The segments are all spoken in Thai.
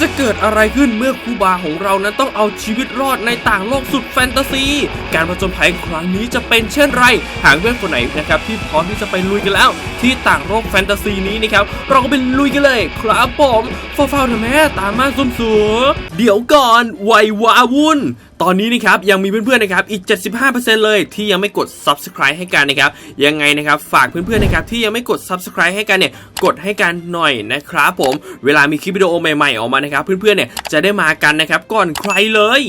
จะเกิดอะไรขึ้นเมื่อคูบาของเรานั้นต้องเอาชีวิตรอดในต่างโลกสุดแฟนตาซี การผจญภัยครั้งนี้จะเป็นเช่นไร หากเพื่อนคนไหนนะครับที่พร้อมที่จะไปลุยกันแล้ว ที่ต่างโลกแฟนตาซีนี้นะครับเราก็ไปลุยกันเลย ครับผมฟ้าวๆเถอะแม่ตามมาซุ่มสัวเดี๋ยวก่อนไววาวุ่น ตอนนี้นะครับยังมีเพื่อนๆนะครับอีก 75%เลยที่ยังไม่กด subscribe ให้กันนะครับยังไงนะครับฝากเพื่อนๆนะครับที่ยังไม่กด subscribe ให้กันเนี่ยกดให้กันหน่อยนะครับผมเวลามีคลิปวิดีโอใหม่ๆออกมานะครับเพื่อนๆเนี่ยจะได้มากันนะครับก่อนใครเลย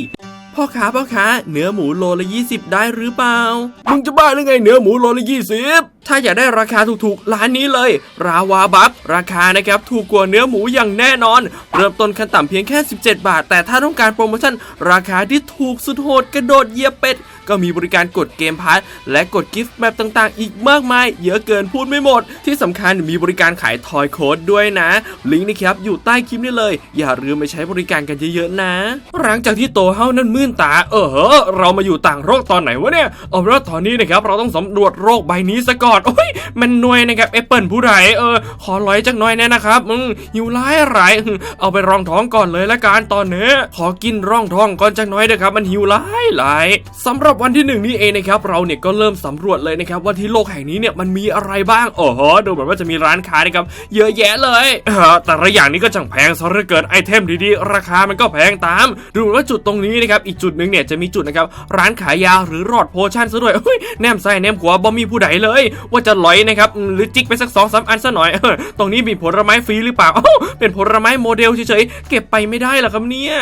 พ่อค้าพ่อค้าเนื้อหมูโลละ 20 ได้หรือเปล่า มึงจะบ้าหรือไงเนื้อหมูโลละ20 ถ้าอยากได้ราคาถูกๆ ร้านนี้เลย ราวาบับราคานะครับถูกกว่าเนื้อหมูอย่างแน่นอน เริ่มต้นขั้นต่ำเพียงแค่ 17 บาท แต่ถ้าต้องการโปรโมชั่น ราคาที่ถูกสุดโหดกระโดดเหยียบเป็ดก็มีบริการกดเกมพาร์ทและกดกิฟต์แมปต่างๆ อีกมากมาย เยอะเกินพูดไม่หมด ที่สำคัญมีบริการขายทอยโค้ดด้วยนะ ลิงก์นี่ครับอยู่ใต้คลิปนี้เลย อย่าลืมไปใช้บริการกันเยอะๆนะ หลังจากที่โตเฮานั้นมื่นตา เออเหอเรามาอยู่ต่างโลกตอนไหนวะเนี่ยเอาเป็นว่าตอนนี้นะครับเราต้องสำรวจโลกใบนี้ซะก่อนโอ้ยมันหน่วยนะครับแอปเปิลผู้ใดเออขอร้อยจักหน่อยแน่นะครับอืมหิวร้ายอะไรเอาไปรองท้องก่อนเลยละกันตอนนี้ขอกินร่องท้องก่อนจักหน่อยนะครับ มันหิวร้ายหลายสำหรับวันที่หนึ่งนี้เองนะครับเราเนี่ยก็เริ่มสำรวจเลยนะครับว่าที่โลกแห่งนี้เนี่ยมันมีอะไรบ้างโอ้โหดูเหมือนว่าจะมีร้านค้านะครับเยอะแยะเลยแต่ละอย่างนี้ก็จังแพงซะเหลือเกินไอเทมดีๆ ราคามันก็แพงตาม ดูเหมือนว่าจุดตรงนี้นะครับอีกจุดหนึ่งเนี่ยจะมีจุดนะครับร้านขายยาหรือรอดโพชั่นซะด้วยเฮ้ยแนมใส่แนมขวาบ่มีผู้ใดเลย ว่าจะลอยนะครับหรือจิกไปสักสองสามอันซะหน่อยตรงนี้มีผลไม้ฟรีหรือเปล่าเป็นผลไม้โมเดลเฉยๆเก็บไปไม่ได้หรอครับเนี่ย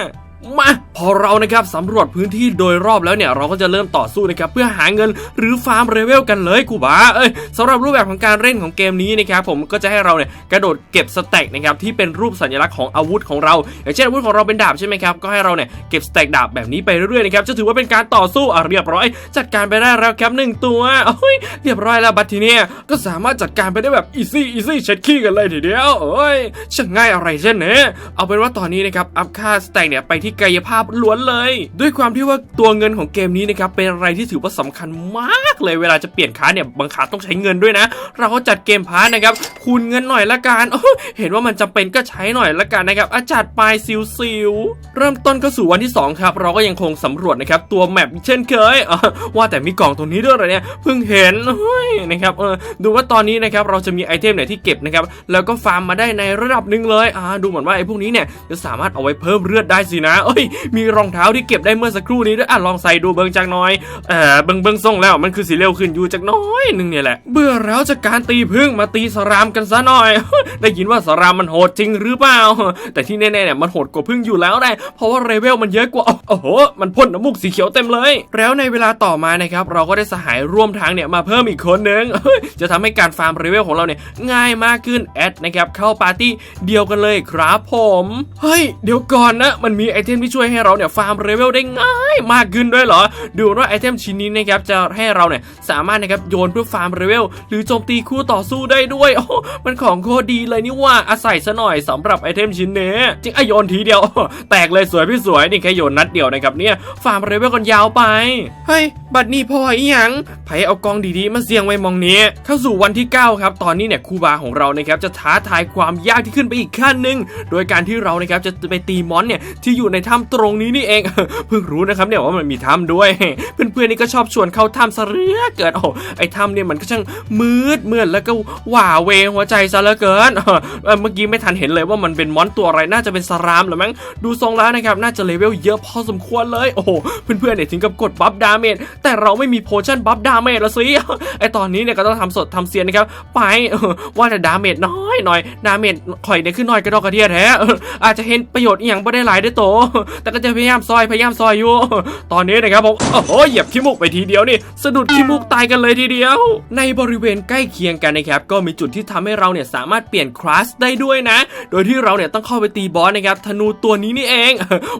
มาพอเรานะครับสำรวจพื้นที่โดยรอบแล้วเนี่ยเราก็จะเริ่มต่อสู้นะครับเพื่อหาเงินหรือฟาร์มเลเวลกันเลยกูบาเอ้ยสำหรับรูปแบบของการเล่นของเกมนี้นะครับผมก็จะให้เราเนี่ยกระโดดเก็บสแต็กนะครับที่เป็นรูปสัญลักษณ์ของอาวุธของเรา อย่างเช่นอาวุธของเราเป็นดาบใช่ไหมครับก็ให้เราเนี่ยเก็บสแต็กดาบแบบนี้ไปเรื่อยๆนะครับจะถือว่าเป็นการต่อสู้อะเรียบร้อย จัดการไปได้แล้วครับหนึ่งตัวโอ้ยเรียบร้อยแล้วบัดทีเนี้ยก็สามารถจัดการไปได้แบบอีซี่อีซี่เช็ดขี้กันเลยทีเดียวโอ้ยช่างง่ายอะไรเช่นนี้เอาเป็นว่าตอนนี้นะครับอัพค่าสแต็กเนี่ยไปที่กายภาพล้วนเลย ด้วยความที่ว่าตัวเงินของเกมนี้นะครับเป็นอะไรที่ถือว่าสำคัญมากเลยเวลาจะเปลี่ยนค้าเนี่ยบางค้าต้องใช้เงินด้วยนะ เราก็จัดเกมพาร์ทนะครับคูณเงินหน่อยละกันเห็นว่ามันจำเป็นก็ใช้หน่อยละกันนะครับอาจัดไปซิวซิวเริ่มต้นก็สู่วันที่ 2 ครับ เราก็ยังคงสำรวจนะครับตัวแมปเช่นเคยว่าแต่มีกล่องตรงนี้ด้วยเหรอเนี่ยเพิ่งเห็นนะครับเออดูว่าตอนนี้นะครับเราจะมีไอเทมไหนที่เก็บนะครับแล้วก็ฟาร์มมาได้ในระดับหนึ่งเลยอ่าดูเหมือนว่าไอ้พวกนี้เนี่ยจะสามารถเอาไว้เพิ่มเลือดได้สินะเอ้ย มีรองเท้าที่เก็บได้เมื่อสักครู่นี้ด้วยอะลองใส่ดูเบิงจักน้อยเออเบิงเบิงส่งแล้วมันคือสีเร็วขึ้นอยู่จักน้อยหนึงเนี่ยแหละ เบื่อแล้วจากการตีพึ่งมาตีสรามกันซะหน่อย ได้ยินว่าสรามมันโหดจริงหรือเปล่า แต่ที่แน่ๆเนี่ยมันโหดกว่าพึ่งอยู่แล้วแหละเพราะว่าเลเวลมันเยอะกว่าโอ้โห มันพ่นน้ำมูกสีเขียวเต็มเลย แล้วในเวลาต่อมานะครับเราก็ได้สหายร่วมทางเนี่ยมาเพิ่มอีกคนนึงจะทำให้การฟาร์มเลเวลของเราเนี่ยง่ายมากขึ้นแอดนะครับเข้าปาร์ตี้เดียวกันเลยครับผม เฮ้ย เดี๋ยวก่อนนะ มันมีไอเทมที่ช่วยให้เราเนี่ยฟาร์มเลเวลได้ง่ายมากขึ้นด้วยเหรอ ดูว่าไอเทมชิ้นนี้นะครับจะให้เราเนี่ยสามารถนะครับโยนเพื่อฟาร์มเลเวลหรือโจมตีคู่ต่อสู้ได้ด้วยโอ้มันของโคตรดีเลยนี่ว่าอาศัยซะหน่อยสำหรับไอเทมชิ้นนี้จริงอโยนทีเดียว แตกเลยสวยพี่สวยนี่แค่โยนนัดเดียวนะครับเนี่ยฟาร์มเลเวลกันยาวไปเฮ้ยบัดนี้พออีหยังไผเอากองดีๆมาเสียงไว้มองนี้ เข้าสู่วันที่ 9 ครับ ตอนนี้เนี่ยครูบาของเรานะครับจะท้าทายความยากที่ขึ้นไปอีกขั้นหนึ่งโดยการที่เรานะครับจะไปตีมอนเนี่ยที่อยู่ในถ้ำตรงนี้นี่เองเพิ่งรู้นะครับเนี่ยว่ามันมีถ้ำด้วย เพื่อนๆนี่ก็ชอบชวนเข้าถ้ำซะเหลือเกินโอ้ไอ้ถ้ำเนี่ยมันก็ช่างมืดเมืดแล้วก็หว่าเวหัวใจซะเหลือเกินเมื่อกี้ไม่ทันเห็นเลยว่ามันเป็นมอนตัวอะไรน่าจะเป็นสรามหรือมั้งดูทรงแล้วนะครับน่าจะเลเวลเยอะพอสมควรเลยโอ้โหเพื่อนๆเนี่ยถึงกับกดบัฟดาเมจแต่เราไม่มีโพชั่นบัฟดาเมจละสิไอตอนนี้เนี่ยก็ต้องทำสดทำเสียนนะครับไปว่าแต่ดาเมจน้อยหน่อยดาเมจข่อยเนี่ยขึ้นน้อยกระดอกกระเดียแท้อาจจะเห็นประโยชน์อย่างไม่ได้หลายได้โตแต่ก็จะพยายามซอยพยายามซอยอยู่ ตอนนี้นะครับผมโอ้โหเหยียบขี้มูกไปทีเดียวนี่สะดุดขี้มูกตายกันเลยทีเดียว ในบริเวณใกล้เคียงกันนะครับก็มีจุดที่ทำให้เราเนี่ยสามารถเปลี่ยนคลาสได้ด้วยนะ โดยที่เราเนี่ยต้องเข้าไปตีบอสนะครับธนูตัวนี้นี่เอง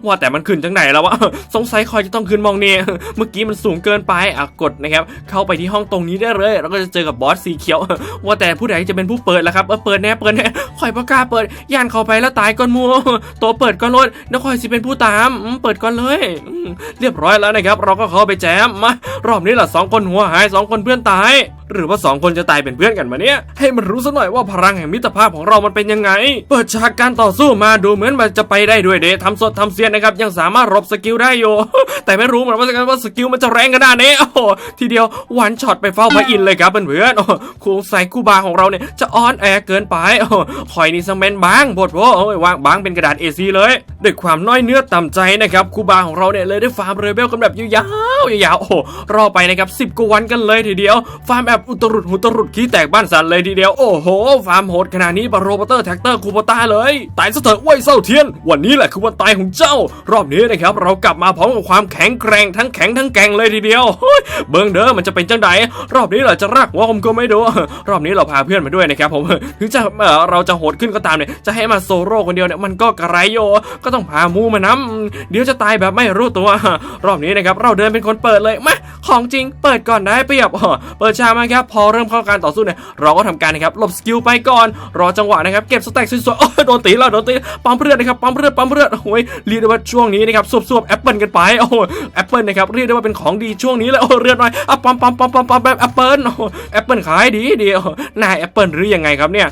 ว่าแต่มันขึ้นจังไหนแล้ววะสงสัยคอยจะต้องขึ้นมองเนี่ยเมื่อกี้มันสูงเกินไปอะกดนะครับเข้าไปที่ห้องตรงนี้ได้เลยเราก็จะเจอกับบอสสีเขียว ว่าแต่ผู้ใดจะเป็นผู้เปิดล่ะครับเออเปิดแน่เปิดแน่คอยประกล้าเปิดย่านเข้าไปแล้วตายก่อนมัวตัวเปิดก่อนรถแล้วคอยสิเป็นผู้ตามเปิดก่อนเลยเรียบร้อยแล้วนะครับ เราก็เข้าไปแจมมารอบนี้ล่ะสองคนหัวหายสองคนเพื่อนตาย หรือว่าสองคนจะตายเป็นเพื่อนกันมาเนี่ย ให้มันรู้ซะหน่อยว่าพลังแห่งมิตรภาพของเรามันเป็นยังไง เปิดฉากการต่อสู้มาดูเหมือนมันจะไปได้ด้วยเดทำสดทำเซียนนะครับ ยังสามารถหลบสกิลได้อยู่ แต่ไม่รู้เหมือนว่าว่าสกิลมันจะแรงขนาดนี้โอ้โหทีเดียววันช็อตไปเฝ้าพระอินเลยครับเพื่อนๆโอ้โหครูใส่กูบาของเราเนี่ยจะออนแอร์เกินไปโอ้โหคอยนี่สเมนบางบทโว้โอ้ยวางบางเป็นกระดาษ A4 เลยด้วยความน้อยเนื้อต่ำใจนะครับครูบาของเราเนี่ยเลยได้ฟาร์มเรเบลกันแบบยาวๆยาวๆโอ้โหรอไปนะครับ10กว่าวันกันเลยทีเดียวฟาร์มแบบอุตรุดหุตรุดขี้แตกบ้านสันเลยทีเดียว โอ้โห ฟาร์มโหดขนาดนี้บาโรบัตเตอร์แท็กเตอร์คูโบต้าเลยตายซะเถอะไว้ยเศร้าเทียน วันนี้แหละคือวันตายของเจ้า รอบนี้นะครับเรากลับมาพร้อมกับความแข็งแกร่งทั้งแข็งทั้งแกร่งเลยทีเดียวเฮ้ยเบิ้งเด้อมันจะเป็นจังไดรอบนี้เราจะรักว่าผมก็ไม่ดูรอบนี้เราพาเพื่อนมาด้วยนะครับผมถึงจะเราจะโหดขึ้นก็ตามเนี่ยจะให้มาโซโร่คนเดียวเนี่ยมันก็กระไรโยก็ต้องพามูมานํเดี๋ยวจะตายแบบไม่รู้ตัว รอบนี้นะครับเราเดินเป็นคนเปิดเลยมา ของจริงเปิดก่อนได้เปรียบเปิดช้ามาครับพอเริ่มเข้าการต่อสู้เนี่ยเราก็ทำการนะครับหลบสกิลไปก่อน รอจังหวะนะครับเก็บสแต็กสวยๆโอ้โดนตีแล้วโดนตีปั๊มเลือดนะครับปั๊มเลือดปั๊มเลือดโอ้ยเรียกได้ว่าช่วงนี้นะครับสวบๆแอปเปิลกันไปโอ้แอปเปิลนะครับเรียกได้ว่าเป็นของดีช่วงนี้เลยโอ้เลือดหน่อยอะปั๊มปั๊มปั๊มปั๊มปั๊มแบบแอปเปิลแอปเปิลขายดีดีนายแอปเปิลหรือยังไงครับเนี่ย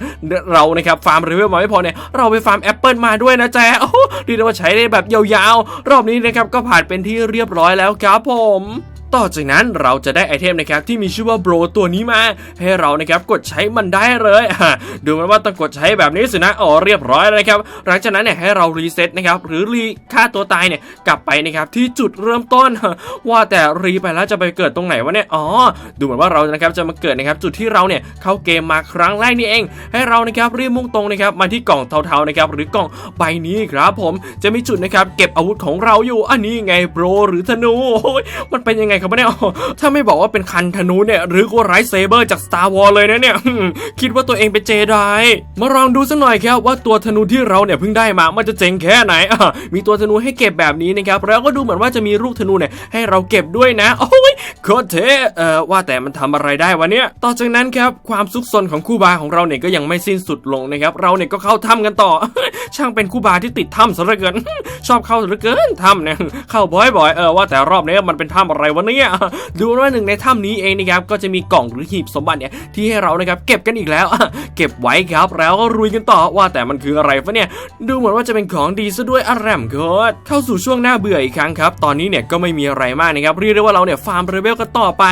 เรานะครับฟาร์มเรเวลมาไม่พอเนี่ยเราไปฟาร์มแอปเปิลมาด้วยนะแจ๊โอ้ยเรียกได้ว่าใช้ได้แบบยาวๆ รอบนี้นะครับก็ผ่านเป็นที่เรียบร้อยแล้วครับผม ต่อจากนั้นเราจะได้ไอเทมนะครับที่มีชื่อว่าโบรตัวนี้มา ให้เรานะครับกดใช้มันได้เลยอะดูเหมันว่าต้องกดใช้แบบนี้สินะอ๋อเรียบร้อยแล้วนะครับหลังจากนั้นเนี่ยให้เรารีเซ็ตนะครับหรือรีค่าตัวตายเนี่ยกลับไปนะครับที่จุดเริ่มต้น ว่าแต่รีไปแล้วจะไปเกิดตรงไหนวะเนี่ยอ๋อดูเหมือนว่าเรานะครับจะมาเกิดนะครับจุดที่เราเนี่ยเข้าเกมมาครั้งแรกนี่เอง ให้เรานะครับรีบมุ่งตรงนะครับมาที่กล่องเทาๆนะครับหรือกล่องใบนี้ครับผมจะมีจุดนะครับเก็บอาวุธของเราอยู่อันนี้ไงโบรหรือธนูมันเป็นยังไงครับเนี่ยถ้าไม่บอกว่าเป็นคันธนูเนี่ยหรือว่าไรเซเบอร์จาก Star Wars เลยนะเนี่ยคิดว่าตัวเองเป็นเจไดมาลองดูสักหน่อยครับว่าตัวธนูที่เราเนี่ยเพิ่งได้มามันจะเจ๋งแค่ไหนมีตัวธนูให้เก็บแบบนี้นะครับแล้วก็ดูเหมือนว่าจะมีลูกธนูเนี่ยให้เราเก็บด้วยนะโอ้ยโคตรเท่เอ่อว่าแต่มันทำอะไรได้วะเนี่ยต่อจากนั้นครับความซุกซนของคู่บาของเราเนี่ยก็ยังไม่สิ้นสุดลงนะครับเราเนี่ยก็เข้าถ้ำกันต่อ ช่างเป็นคู่บาที่ติดถ้ำซะเหลือเกิน ชอบเข้าเหลือเกินถ้ำเนี่ยเข้าบ่อยๆเออว่าแต่รอบนี้มันเป็นถ้ำอะไรวะเนี่ยดูว่าหนึ่งในถ้ำนี้เองนะครับก็จะมีกล่องหรือหีบสมบัติเนี่ยที่ให้เรานะครับเก็บกันอีกแล้วเก็บไว้ครับแล้วก็รุยกันต่อว่าแต่มันคืออะไรฟะเนี่ยดูเหมือนว่าจะเป็นของดีซะด้วยอารมโคตรเข้าสู่ช่วงหน้าเบื่ออีกครั้งครับตอนนี้เนี่ยก็ไม่มีอะไรมากนะครับเรียกได้ว่าเราเนี่ยฟาร์มเรเวลกันต่อไป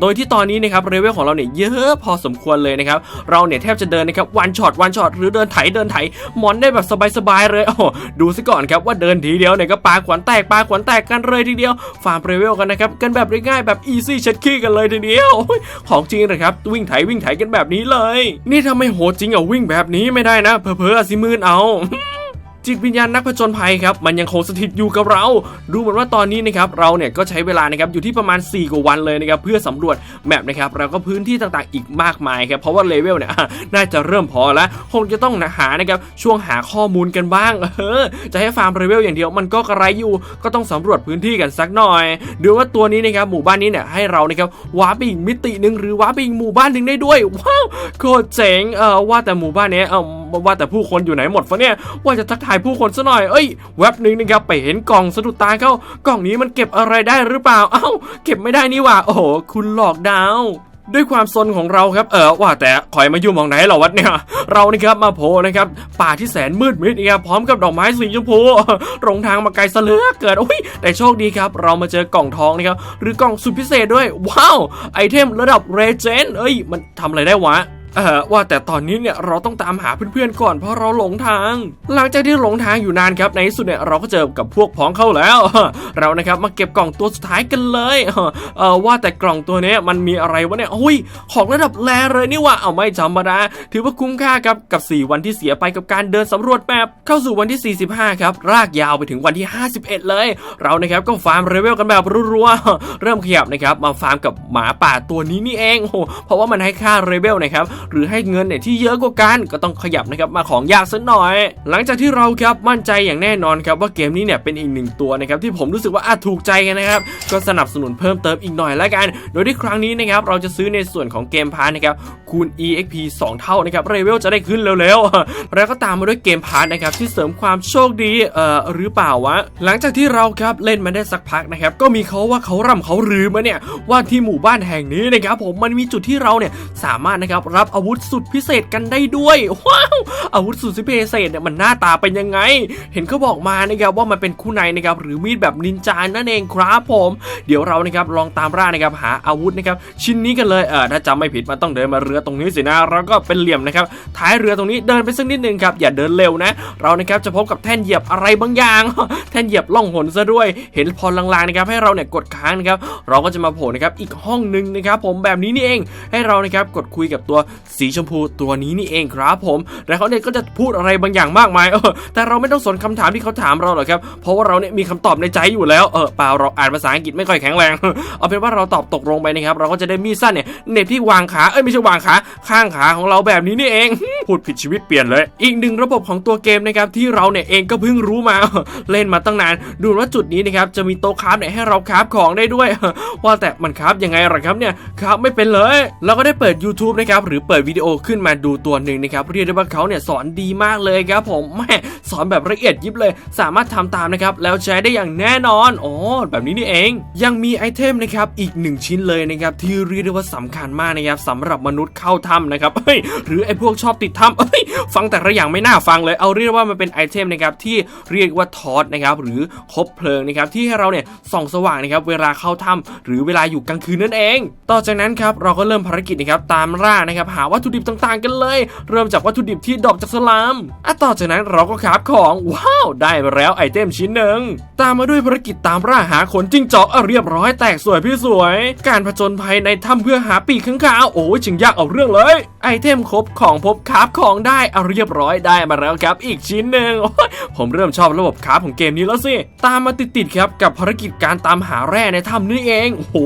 โดยที่ตอนนี้นะครับเรเวลของเราเนี่ยเยอะพอสมควรเลยนะครับเราเนี่ยแทบจะเดินนะครับวันช็อตวันช็อตหรือเดินไถเดินไถมอนได้แบบสบายๆเลยโอ้ดูซะก่อนครับว่าเดินทีเดียวเนี่ยก็ปาขวัญแตกปาขวัญแตกกันเลยทีเดียวฟาร์มเรเวลกันนะครับกันแบบแบบง่ายๆแบบอีซี่เช็ดขี้กันเลยทีเดียว ของจริงนะครับวิ่งไถวิ่งไถกันแบบนี้เลย นี่ทำไมโหดจริงอะวิ่งแบบนี้ไม่ได้นะเพอเพอๆอาจสิมืนเอา จิตวิญญาณนักผจญภัยครับมันยังคงสถิตอยู่กับเรา ดูเหมือนว่าตอนนี้นะครับเราเนี่ยก็ใช้เวลานะครับอยู่ที่ประมาณ 4 กว่าวันเลยนะครับเพื่อสำรวจแมปนะครับแล้วก็พื้นที่ต่างๆ อีกมากมายครับเพราะว่าเลเวลเนี่ยน่าจะเริ่มพอแล้วคงจะต้องหานะครับช่วงหาข้อมูลกันบ้างเออจะให้ฟาร์มเลเวลอย่างเดียวมันก็กระไรอยู่ก็ต้องสำรวจพื้นที่กันสักหน่อยดูว่าตัวนี้นะครับหมู่บ้านนี้เนี่ยให้เรานะครับว้าร์ปไปอีกมิติหนึ่งหรือว้าร์ปไปอีกหมู่บ้านหนึ่งได้ด้วยว้าวโคตรเจ๋งเออว่าแต่หมู่บ้านเนี้ยเออ ว่าแต่ผู้คนอยู่ไหนหมดฟะเนี่ย ว่าจะทักทายผู้คนซะหน่อย เอ้ยแว็บหนึ่งนะครับไปเห็นกล่องสะดุดตาเข้ากล่องนี้มันเก็บอะไรได้หรือเปล่า เอ้า เก็บไม่ได้นี่ว่า โอ้โห คุณหลอกดาวด้วยความซนของเราครับ เออว่าแต่คอยมาอยู่มองไหนเหรอวัดเนี่ย เรานี่ครับมาโผล่นะครับ ป่าที่แสนมืดมิดนะครับพร้อมกับดอกไม้สีชมพูหลงทางมาไกลเหลือเกินโอ้ยแต่โชคดีครับ เรามาเจอกล่องทองนะครับ หรือกล่องสุดพิเศษด้วย ว้าว ไอเทมระดับเรเจนเอ้ย มันทำอะไรได้วะ เออว่าแต่ตอนนี้เนี่ยเราต้องตามหาเพื่อนๆก่อนเพราะเราหลงทาง หลังจากที่หลงทางอยู่นานครับในที่สุดเนี่ยเราก็เจอกับพวกพ้องเข้าแล้ว เรานะครับมาเก็บกล่องตัวสุดท้ายกันเลยเออว่าแต่กล่องตัวนี้มันมีอะไรวะเนี่ยโอ้ยของระดับแรเลยนี่ว่าเอาไม่ธรรมดาถือว่าคุ้มค่าครับกับ 4 วันที่เสียไปกับการเดินสำรวจแมปเข้าสู่วันที่ 45 ครับรากยาวไปถึงวันที่ 51 เลย เรานะครับก็ฟาร์มเรเวลกันแบบรัวๆเริ่มขยับนะครับมาฟาร์มกับหมาป่าตัวนี้นี่เองโอ้โหเพราะว่ามันให้ค่าเรเวลนะครับหรือให้เงินเนี่ยที่เยอะกว่ากันก็ต้องขยับนะครับมาของยากสักหน่อย หลังจากที่เราครับมั่นใจอย่างแน่นอนครับว่าเกมนี้เนี่ยเป็นอีกหนึ่งตัวนะครับที่ผมรู้สึกว่าอาจถูกใจกันนะครับก็สนับสนุนเพิ่มเติมอีกหน่อยแล้วกัน โดยที่ครั้งนี้นะครับเราจะซื้อในส่วนของเกมพาร์นะครับคูณ EXP 2 เท่านะครับเรเวลจะได้ขึ้นเร็วๆแล้วก็ตามมาด้วยเกมพาร์นะครับที่เสริมความโชคดีเอ่อหรือเปล่าวะหลังจากที่เราครับเล่นมาได้สักพักนะครับก็มีเขาว่าเขาร่ำเขารือมาเนี่ยว่าที่หมู่บ้านแห่งนี้นะครับผมมันมีจุดที่เราเนี่ยสามารถนะครับรับอาวุธสุดพิเศษกันได้ด้วยว้าวอาวุธสุดพิเศษเนี่ยมันหน้าตาเป็นยังไง เห็นเขาบอกมานะครับว่ามันเป็นคู่ในนะครับหรือมีดแบบนินจานั่นเองครับผม เดี๋ยวเรานะครับลองตามร่านะครับหาอาวุธนะครับชิ้นนี้กันเลยเออถ้าจำไม่ผิดมันต้องเดินมาเรือตรงนี้สินะแล้วก็เป็นเหลี่ยมนะครับท้ายเรือตรงนี้เดินไปสักนิดนึงครับอย่าเดินเร็วนะ เรานะครับจะพบกับแท่นเหยียบอะไรบางอย่าง แท่นเหยียบล่องหนซะด้วย เห็นพรลางๆนะครับให้เราเนี่ยกดค้างนะครับเราก็จะมาโผล่นะครับอีกห้องหนึ่งนะครับผมแบบนี้นี่เองให้เรานะครับกดคุยกับตัวสีชมพูตัวนี้นี่เองครับผม แล้วเขาเนี่ยก็จะพูดอะไรบางอย่างมากมายเออแต่เราไม่ต้องสนคำถามที่เขาถามเราหรอกครับ เพราะว่าเราเนี่ยมีคำตอบในใจอยู่แล้วเออเปล่าเราอ่านภาษาอังกฤษไม่ค่อยแข็งแรง เอาเป็นว่าเราตอบตกลงไปนะครับ เราก็จะได้มีสั้นเนี่ยเน็บที่วางขาเอ้ยไม่ใช่วางขาข้างขาของเราแบบนี้นี่เอง พูดผิดชีวิตเปลี่ยนเลย อีกหนึ่งระบบของตัวเกมนะครับที่เราเนี่ยเองก็เพิ่งรู้มาเล่นมาตั้งนาน ดูว่าจุดนี้นะครับจะมีโต๊ะคราฟเนี่ยให้เราคราฟของได้ด้วย ว่าแต่มันคราฟยังไงล่ะครับเนี่ยคราฟไม่เป็นเลย เราก็ได้เปิด YouTube นะครับหรือเปิดวิดีโอขึ้นมาดูตัวหนึ่งนะครับเรียกได้ว่าเขาเนี่ยสอนดีมากเลยครับผมแม่สอนแบบละเอียดยิบเลย สามารถทำตามนะครับแล้วใช้ได้อย่างแน่นอนอ๋อแบบนี้นี่เอง ยังมีไอเทมนะครับอีกหนึ่งชิ้นเลยนะครับที่เรียกได้ว่าสำคัญมากนะครับสำหรับมนุษย์เข้าถ้ำนะครับเฮ้ยหรือไอพวกชอบติดถ้ำเอ้ยฟังแต่ละอย่างไม่น่าฟังเลยเอาเรียกว่ามันเป็นไอเทมนะครับที่เรียกว่าทอสนะครับหรือคบเพลิงนะครับที่ให้เราเนี่ยส่องสว่างนะครับเวลาเข้าถ้ำหรือเวลาอยู่กลางคืนนั่นเอง ต่อจากนั้นครับเราก็เริ่มภารกิจนะครับตามล่านะครับหาวัตถุดิบต่างๆ กันเลย เริ่มจากวัตถุดิบที่ดรอกจากสลามอะต่อจากนั้นเราก็คราฟของว้าวได้มาแล้วไอเทมชิ้นหนึ่งตามมาด้วยภารกิจตามล่าหาขนจิ้งจอกอะเรียบร้อยแตกสวยพี่สวย การผจญภัยในถ้ำเพื่อหาปีกข้างคาวโอ้ยจึงยากเอาเรื่องเลย ไอเทมครบของพบคราฟของได้อะเรียบร้อยได้มาแล้วครับ อีกชิ้นหนึ่งผมเริ่มชอบระบบคราฟของเกมนี้แล้วสิตามมาติดๆครับกับภารกิจการตามหาแร่ในถ้ำนี่เองโอ้โห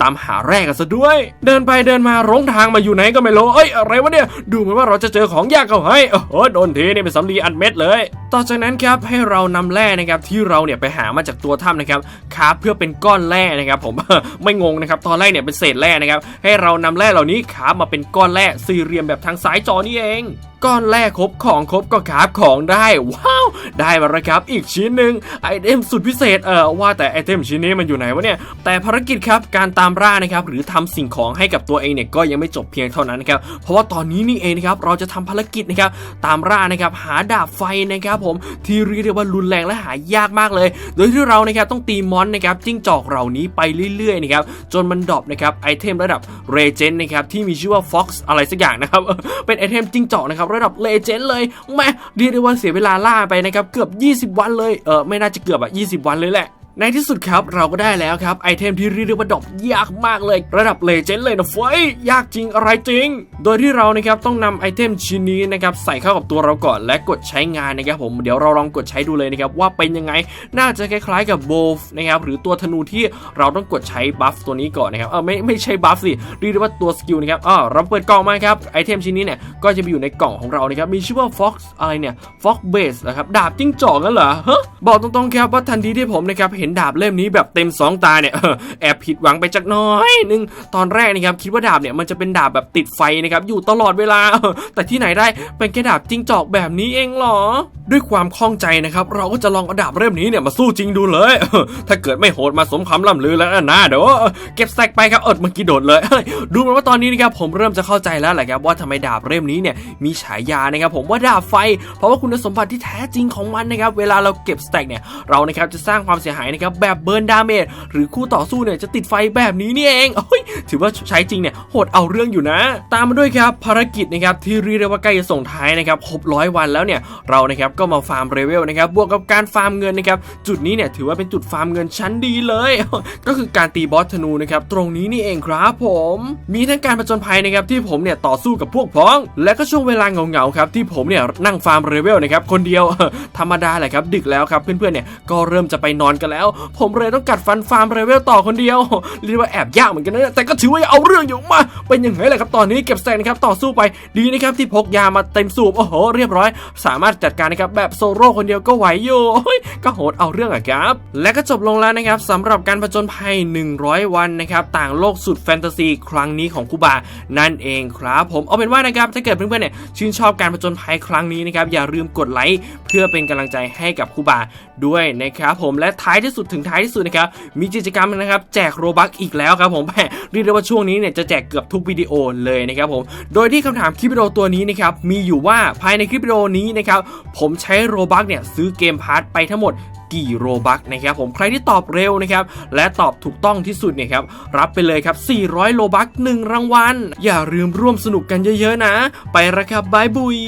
ตามหาแร่กันซะด้วย เดินไปเดินมาร้งทางมาอยู่ไหนก็ไม่รู้เอ้ยอะไรวะเนี่ย ดูเหมือนว่าเราจะเจอของยากเอาให้โอ้โหโดนทีนี่เป็นสำลีอัดเม็ดเลย ต่อจากนั้นครับให้เรานำแร่นะครับที่เราเนี่ยไปหามาจากตัวถ้ำนะครับคาฟเพื่อเป็นก้อนแร่นะครับผมไม่งงนะครับตอนแรกเนี่ยเป็นเศษแร่นะครับให้เรานำแร่เหล่านี้คาฟมาเป็นก้อนแร่สี่เหลี่ยมแบบทางซ้ายจอนี่เองก้อนแรกครบของครบก็คาฟของได้ว้าวได้มาแล้วครับอีกชิ้นหนึ่งไอเทมสุดพิเศษเออว่าแต่ไอเทมชิ้นนี้มันอยู่ไหนวะเนี่ยแต่ภารกิจครับการตามล่านะครับหรือทำสิ่งของให้กับตัวเองเนี่ยก็ยังไม่จบเพียงเท่านั้นนะครับเพราะว่าตอนนี้นี่เองนะครับเราจะทำภารกิจนะครับตามล่านะครับหาดาบไฟนะครับผมที่เรียกได้ว่ารุนแรงและหายากมากเลย โดยที่เรานะครับต้องตีมอนนะครับจิ้งจอกเหล่านี้ไปเรื่อยๆนะครับจนมันดรอปนะครับไอเทมระดับเรเจนนะครับที่มีชื่อว่า Fox อะไรสักอย่างนะครับเป็นไอเทมจิ้งจอกนะครับระดับเลเจนด์เลยแม่เรียกได้ว่าเสียเวลาล่าไปนะครับเกือบ 20 วันเลยเออไม่น่าจะเกือบอะ20 วันเลยแหละ ในที่สุดครับเราก็ได้แล้วครับ ไอเทมที่เรียกได้ว่าดอกยากมากเลย ระดับเลเจนด์เลยนะเฟ้ยยากจริงอะไรจริง โดยที่เรานะครับต้องนำไอเทมชิ้นนี้นะครับใส่เข้ากับตัวเราก่อนและกดใช้งานนะครับผมเดี๋ยวเราลองกดใช้ดูเลยนะครับว่าเป็นยังไงน่าจะคล้ายๆกับโบฟนะครับหรือตัวธนูที่เราต้องกดใช้บัฟตัวนี้ก่อนนะครับเออไม่ไม่ใช่บัฟสิเรียกได้ว่าตัวสกิลนะครับอ๋อเราเปิดกล่องมาครับไอเทมชิ้นนี้เนี่ยก็จะไปอยู่ในกล่องของเรานะครับมีชื่อว่า Fox อะไรเนี่ย Fox Base นะครับดาบจิ้งจอกนั่นเหรอฮะบอกตรงๆครับว่าทันทีที่ผมนะครับเห็นดาบเล่มนี้แบบเต็มสองตาเนี่ยแอบผิดหวังไปจักน้อยหนึงตอนแรกนะครับคิดว่าดาบเนี่ยมันจะเป็นดาบแบบติดไฟนะครับอยู่ตลอดเวลา แต่ที่ไหนได้เป็นแค่ดาบจิ้งจอกแบบนี้เองเหรอ ด้วยความคล่องใจนะครับเราก็จะลองเอาดาบเล่มนี้เนี่ยมาสู้จริงดูเลย ถ้าเกิดไม่โหดมาสมคำล่ำลือแล้วนะเดี๋ยวเอเก็บแซกไปครับเออเมื่อกี้โดดเลยเอ้ยดูเหมือนว่าตอนนี้นะครับผมเริ่มจะเข้าใจแล้วแหละครับว่าทำไมดาบเล่มนี้เนี่ยมีฉายานะครับผมว่าดาบไฟ เพราะว่าคุณสมบัติที่แท้จริงของมันนะครับเวลาเราเก็บสแต็กเนี่ยเรานะครับจะสร้างความเสียหายนะครับแบบเบิร์นดาเมจหรือคู่ต่อสู้เนี่ยจะติดไฟแบบนี้นี่เองโอ้ยถือว่าใช้จริงเนี่ยโหดเอาเรื่องอยู่นะ ตามมาด้วยครับภารกิจนะครับที่เรียกได้ว่าใกล้จะส่งท้ายนะครับครบร้อยวันแล้วเนี่ยเรานะครับก็มาฟาร์มเลเวลนะครับบวกกับการฟาร์มเงินนะครับจุดนี้เนี่ยถือว่าเป็นจุดฟาร์มเงินชั้นดีเลย ก็คือการตีบอสธนูนะครับตรงนี้นี่เองครับผม มีทั้งการผจญภัยนะครับที่ผมเนี่ยต่อสู้กับพวกพ้อง และก็ช่วงเวลาเหงาๆครับที่ผมเนี่ยนั่งฟาร์มเลเวลนะครับคนเดียวธรรมดาแหละครับดึกแล้วครับเพื่อนๆเนี่ยก็เริ่มจะไปนอนกันแล้วผมเลยต้องกัดฟันฟาร์มเลเวลต่อคนเดียวเรียกว่าแอบยากเหมือนกันนะแต่ก็ถือว่าเอาเรื่องอยู่มาเป็นยังไงล่ะครับตอนนี้เก็บแซงนะครับต่อสู้ไปดีนะครับที่พกยามาเต็มสูบโอ้โหเรียบร้อย สามารถจัดการนะครับแบบโซโล่คนเดียวก็ไหวอยู่ก็โหดเอาเรื่องอะครับ และก็จบลงแล้วนะครับสำหรับการผจญภัย 100 วันนะครับต่างโลกสุดแฟนตาซีครั้งนี้ของคูบานั่นเองครับ ผมเอาเป็นว่านะครับถ้าเกิดเพื่อนๆเนี่ยชื่นชอบการผจญภัยครั้งนี้นะครับอย่าลืมกดไลค์เพื่อเป็นกำลังใจให้กับคูบาด้วยนะครับผมและท้ายที่สุดสุดถึงท้ายที่สุดนะครับมีกิจกรรมนะครับแจกโรบัคอีกแล้วครับผมแหมเรียกได้ว่าช่วงนี้เนี่ยจะแจกเกือบทุกวิดีโอเลยนะครับผมโดยที่คำถามคลิปวิดีโอตัวนี้นะครับมีอยู่ว่าภายในคลิปวิดีโอนี้นะครับผมใช้โรบัคเนี่ยซื้อเกมพาร์ทไปทั้งหมดกี่โรบัคนะครับผมใครที่ตอบเร็วนะครับและตอบถูกต้องที่สุดเนี่ยครับรับไปเลยครับ 400โลบัค1รางวัล อย่าลืมร่วมสนุกกันเยอะๆนะ ไปละครับบายบุย